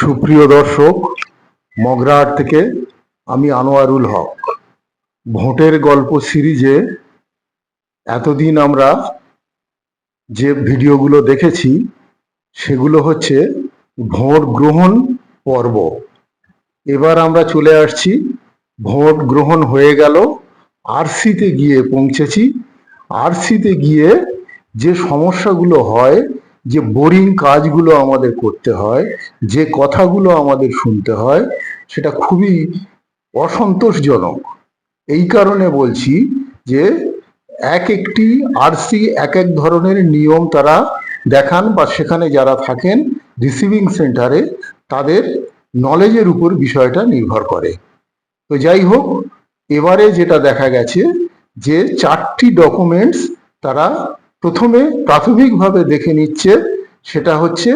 সুপ্রিয় দর্শক, মগরাহাট থেকে আমি আনোয়ারুল হক। ভোটের গল্প সিরিজে এতদিন আমরা যে ভিডিওগুলো দেখেছি, সেগুলো হচ্ছে ভোট গ্রহণ পর্ব। এবার আমরা চলে আসছি, ভোট গ্রহণ হয়ে গেল, আরসিতে গিয়ে পৌঁছেছি। আরসিতে গিয়ে যে সমস্যাগুলো হয় যে বোরিং কাজগুলো আমাদের করতে হয়, যে কথাগুলো আমাদের শুনতে হয়, সেটা খুবই অসন্তোষজনক। এই কারণে বলছি যে এক একটি আরসি এক এক ধরনের নিয়ম তারা দেখান বা সেখানে যারা থাকেন রিসিভিং সেন্টারে তাদের নলেজের উপর বিষয়টা নির্ভর করে। তো যাই হোক, এবারে যেটা দেখা গেছে যে চারটি ডকুমেন্টস তারা প্রথমে প্রাথমিকভাবে দেখে নিচ্ছে সেটা হচ্ছে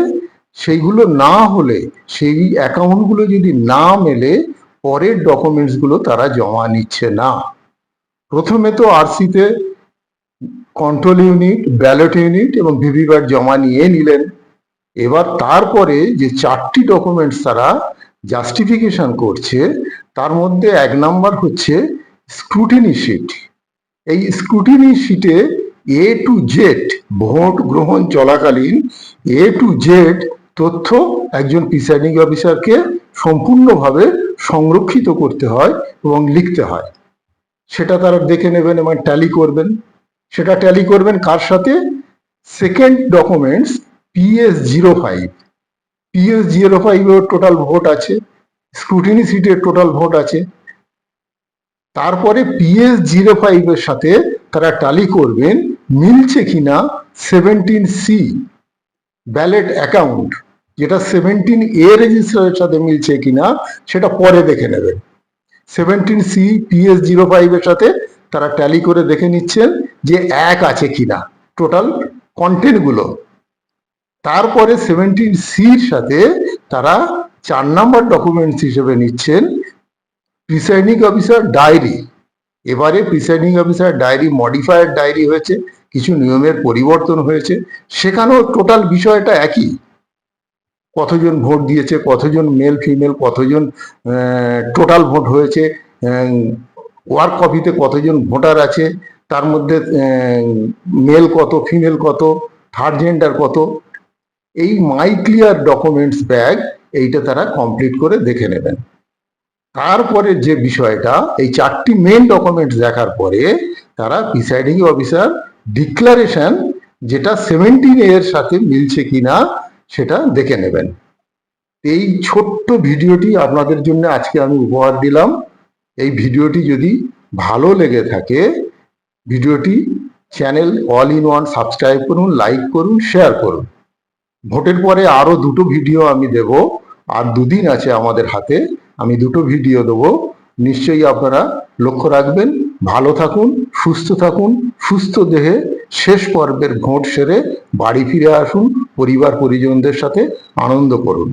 সেইগুলো না হলে, সেই অ্যাকাউন্টগুলো যদি না মেলে, পরের ডকুমেন্টসগুলো তারা জমা নিচ্ছে না। প্রথমে তো আরসিতে কন্ট্রোল ইউনিট ব্যালট ইউনিট এবং ভিভিপ্যাট জমা নিয়ে নিলেন। এবার তারপরে যে চারটি ডকুমেন্টস তারা জাস্টিফিকেশন করছে, তার মধ্যে এক নাম্বার হচ্ছে স্ক্রুটিনি শিট এই স্ক্রুটিনি শিটে এ টু জেড ভোট গ্রহণ চলাকালীন এ টু জেড তথ্য একজন প্রিসাইডিং অফিসারকে সম্পূর্ণভাবে সংরক্ষিত করতে হয় এবং লিখতে হয়। সেটা তারা দেখে নেবেন এবং ট্যালি করবেন। সেটা ট্যালি করবেন কার সাথে? Second documents PS zero five PS zero ফাইভের টোটাল ভোট আছে। স্ক্রুটিনি সিটের টোটাল ভোট আছে। তারপরে পিএস জিরো ফাইভের সাথে তারা টালি করবেন মিলছে কিনা সেভেন্টিন সি ব্যালেট অ্যাকাউন্ট যেটা সেভেন্টিন এ রেজিস্টারের সাথে মিলছে কিনা সেটা পরে দেখে নেবেন। সেভেন্টিন সি পিএস জিরো ফাইভের সাথে তারা ট্যালি করে দেখে নিচ্ছেন যে এক আছে কিনা টোটাল কন্টেন্টগুলো তারপরে সেভেন্টিন সির সাথে তারা চার নাম্বার ডকুমেন্টস হিসেবে নিচ্ছেন প্রিসাইডিং অফিসার ডায়েরি এবারে presiding officer diary modifier diary হয়েছে, কিছু নিয়মের পরিবর্তন হয়েছে, সেখানেও টোটাল বিষয়টা একই। কতজন ভোট দিয়েছে, কতজন মেল ফিমেল কতজন টোটাল ভোট হয়েছে ওয়ার্ক কপিতে কতজন ভোটার আছে, তার মধ্যে মেল কত ফিমেল কত থার্ড জেন্ডার কত, এই মাই ক্লিয়ার ডকুমেন্টস ব্যাগ এইটা তারা কমপ্লিট করে দেখে নেবেন। তারপরে যে বিষয়টা, এই চারটি মেন ডকুমেন্টস দেখার পরে তারা প্রিসাইডিং অফিসার ডিক্লারেশন যেটা সেভেন্টিন এর সাথে মিলছে কিনা সেটা দেখে নেবেন। এই ছোট্ট ভিডিওটি আপনাদের জন্য আজকে আমি উপহার দিলাম। এই ভিডিওটি যদি ভালো লেগে থাকে, ভিডিওটি channel all in one subscribe করুন লাইক করুন শেয়ার করুন। ভোটের পরে আরও দুটো ভিডিও আমি দেব। আর দুদিন আছে আমাদের হাতে। আমি দুটো ভিডিও দেবো। নিশ্চয়ই আপনারা লক্ষ্য রাখবেন। ভালো থাকুন, সুস্থ থাকুন, সুস্থ দেহে শেষ পর্বের ভোট সেরে বাড়ি ফিরে আসুন, পরিবার পরিজনদের সাথে আনন্দ করুন।